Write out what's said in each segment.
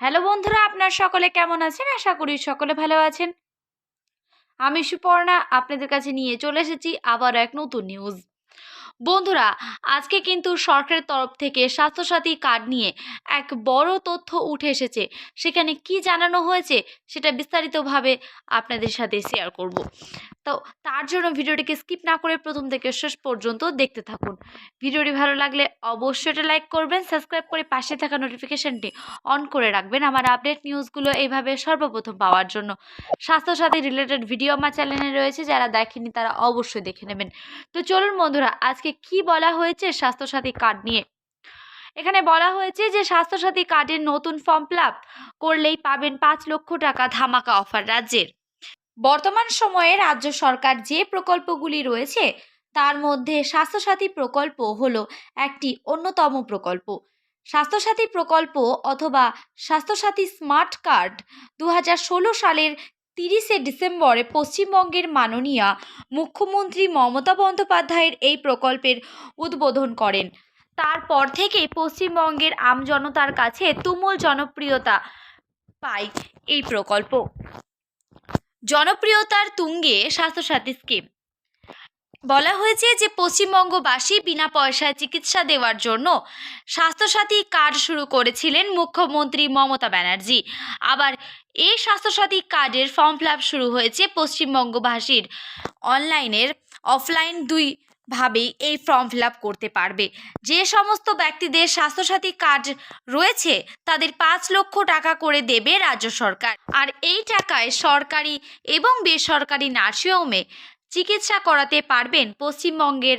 Hello বন্ধুরা, আপনার সকলে কেমন আছেন? আশা করি সকলে ভালো আছেন। আমি সুপর্ণা, আপনাদের কাছে নিয়ে চলে এসেছি আবার এক নতুন নিউজ বন্ধুরা, আজকে কিন্তু সরকারের তরফ থেকে স্বাস্থ্যসাথী কার্ড নিয়ে এক বড় তথ্য উঠে এসেছে। সেখানে কি জানানো হয়েছে সেটা বিস্তারিতভাবে আপনাদের সাথে শেয়ার করব। তো তার জন্য ভিডিওটিকে স্কিপ না করে প্রথম থেকে শেষ পর্যন্ত দেখতে থাকুন। ভিডিওটি ভালো লাগলে অবশ্যই এটা লাইক করবেন সাবস্ক্রাইব করে পাশে থাকা নোটিফিকেশানটি অন করে রাখবেন আমার আপডেট নিউজগুলো এইভাবে সর্বপ্রথম পাওয়ার জন্য। স্বাস্থ্যসাথী রিলেটেড ভিডিও আমার চ্যানেলে রয়েছে, যারা দেখেনি তারা অবশ্যই দেখে নেবেন। তো চলুন বন্ধুরা, আজকে কি বলা হয়েছে স্বাস্থ্যসাথী কার্ড নিয়ে? এখানে বলা হয়েছে যে স্বাস্থ্যসাথী কার্ডের নতুন ফর্ম ফিল করলেই পাবেন পাঁচ লক্ষ টাকা ধামাকা অফার রাজ্যের। বর্তমান সময়ে রাজ্য সরকার যে প্রকল্পগুলি রয়েছে, তার মধ্যে স্বাস্থ্যসাথী প্রকল্প হলো একটি অন্যতম প্রকল্প। স্বাস্থ্যসাথী প্রকল্প অথবা স্বাস্থ্যসাথী স্মার্ট কার্ড দু হাজার ষোলো সালের তিরিশে ডিসেম্বরে পশ্চিমবঙ্গের মাননীয়া মুখ্যমন্ত্রী মমতা বন্দ্যোপাধ্যায়ের এই প্রকল্পের উদ্বোধন করেন। তারপর থেকে পশ্চিমবঙ্গের আমজনতার কাছে তুমুল জনপ্রিয়তা পায় এই প্রকল্প। জনপ্রিয়তার তুঙ্গে স্বাস্থ্যসাথী স্কিম। বলা হয়েছে যে পশ্চিমবঙ্গবাসী বিনা পয়সায় চিকিৎসা দেওয়ার জন্য স্বাস্থ্যসাথী কার্ড শুরু করেছিলেন মুখ্যমন্ত্রী মমতা ব্যানার্জি। আবার এই স্বাস্থ্যসাথী কার্ডের ফর্ম ফিল শুরু হয়েছে পশ্চিমবঙ্গবাসীর অনলাইনের, অফলাইন দুই ভাবেই এই ফর্ম ফিল করতে পারবে। যে সমস্ত ব্যক্তিদের স্বাস্থ্যসাথী কার্ড রয়েছে, তাদের পাঁচ লক্ষ টাকা করে দেবে রাজ্য সরকার। আর এই টাকায় সরকারি এবং বেসরকারি নার্সিংহোমে চিকিৎসা করাতে পারবেন পশ্চিমবঙ্গের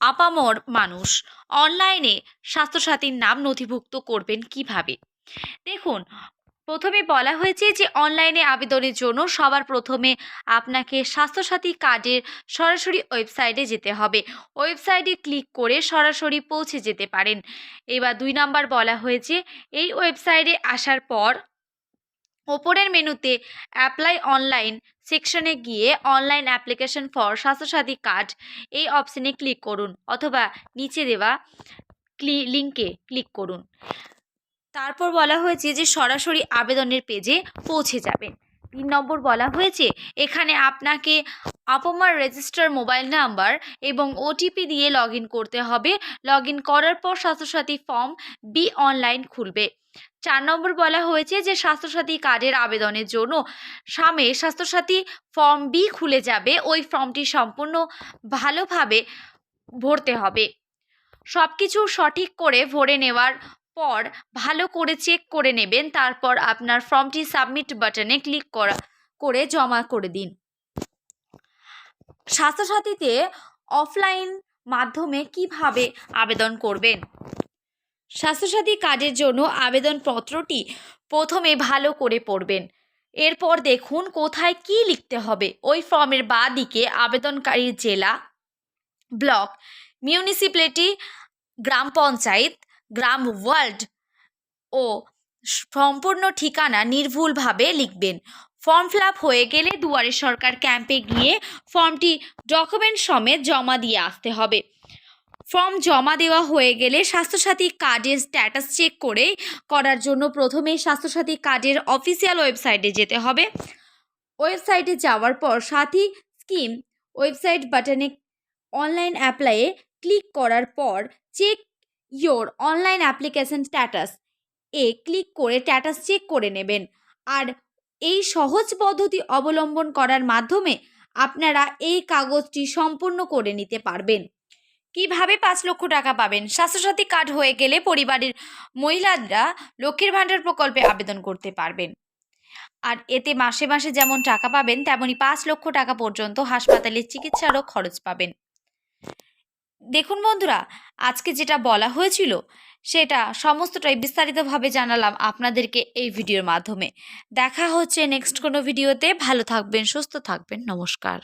আপামর মানুষ। অনলাইনে স্বাস্থ্যসাথীর নাম নথিভুক্ত করবেন কীভাবে? দেখুন, প্রথমে বলা হয়েছে যে অনলাইনে আবেদনের জন্য সবার প্রথমে আপনাকে স্বাস্থ্যসাথী কার্ডের সরাসরি ওয়েবসাইটে যেতে হবে। ওয়েবসাইটে ক্লিক করে সরাসরি পৌঁছে যেতে পারেন। এবার দুই নাম্বার বলা হয়েছে, এই ওয়েবসাইটে আসার পর ওপরের মেনুতে অ্যাপ্লাই অনলাইন সেকশনে গিয়ে online application for Swasthya Sathi card এই অপশানে ক্লিক করুন অথবা নিচে দেওয়া ক্লি লিঙ্কে ক্লিক করুন। তারপর বলা হয়েছে যে সরাসরি আবেদনের পেজে পৌঁছে যাবেন। তিন নম্বর বলা হয়েছে, এখানে আপনাকে আপমার রেজিস্টার মোবাইল নাম্বার এবং ওটিপি দিয়ে লগ করতে হবে। লগ করার পর স্বাস্থ্যসাথী ফর্ম বি অনলাইন খুলবে। চার নম্বর বলা হয়েছে যে স্বাস্থ্যসাথী কার্ডের আবেদনের জন্য সামনে স্বাস্থ্যসাথী ফর্ম বি খুলে যাবে, ওই ফর্মটি সম্পূর্ণ ভালোভাবে ভরতে হবে। সব কিছু সঠিক করে ভরে নেওয়ার পর ভালো করে চেক করে নেবেন। তারপর আপনার ফর্মটি সাবমিট বাটনে ক্লিক করা, করে জমা করে দিন। স্বাস্থ্যসাথীতে অফলাইন মাধ্যমে কীভাবে আবেদন করবেন? স্বাস্থ্যসাথী কার্ডের জন্য আবেদনপত্রটি প্রথমে ভালো করে পড়বেন। এরপর দেখুন কোথায় কি লিখতে হবে। ওই ফর্মের বা দিকে আবেদনকারীর জেলা, ব্লক মিউনিসিপ্যালিটি গ্রাম পঞ্চায়েত গ্রাম ওয়ার্ল্ড ও সম্পূর্ণ ঠিকানা নির্ভুলভাবে লিখবেন। ফর্ম ফিল হয়ে গেলে দুয়ারে সরকার ক্যাম্পে গিয়ে ফর্মটি ডকুমেন্ট সমেত জমা দিয়ে আসতে হবে। ফর্ম জমা দেওয়া হয়ে গেলে স্বাস্থ্যসাথী কার্ডের স্ট্যাটাস চেক করে করার জন্য প্রথমে স্বাস্থ্যসাথী কার্ডের অফিসিয়াল ওয়েবসাইটে যেতে হবে। ওয়েবসাইটে যাওয়ার পর সাথী স্কিম ওয়েবসাইট বাটনে অনলাইন অ্যাপ্লাইয়ে ক্লিক করার পর check your online application status A click করে স্ট্যাটাস চেক করে নেবেন। আর এই সহজ পদ্ধতি অবলম্বন করার মাধ্যমে আপনারা এই কাগজটি সম্পূর্ণ করে নিতে পারবেন। কীভাবে পাঁচ লক্ষ টাকা পাবেন? স্বাস্থ্যসাথী কার্ড হয়ে গেলে পরিবারের মহিলারা লক্ষ্মীর ভাণ্ডার প্রকল্পে আবেদন করতে পারবেন। আর এতে মাসে মাসে যেমন টাকা পাবেন, তেমনই পাঁচ লক্ষ টাকা পর্যন্ত হাসপাতালে চিকিৎসারও খরচ পাবেন। দেখুন বন্ধুরা, আজকে যেটা বলা হয়েছিল, সেটা সমস্তটাই বিস্তারিতভাবে জানালাম আপনাদেরকে এই ভিডিওর মাধ্যমে। দেখা হচ্ছে নেক্সট কোনো ভিডিওতে। ভালো থাকবেন, সুস্থ থাকবেন। নমস্কার।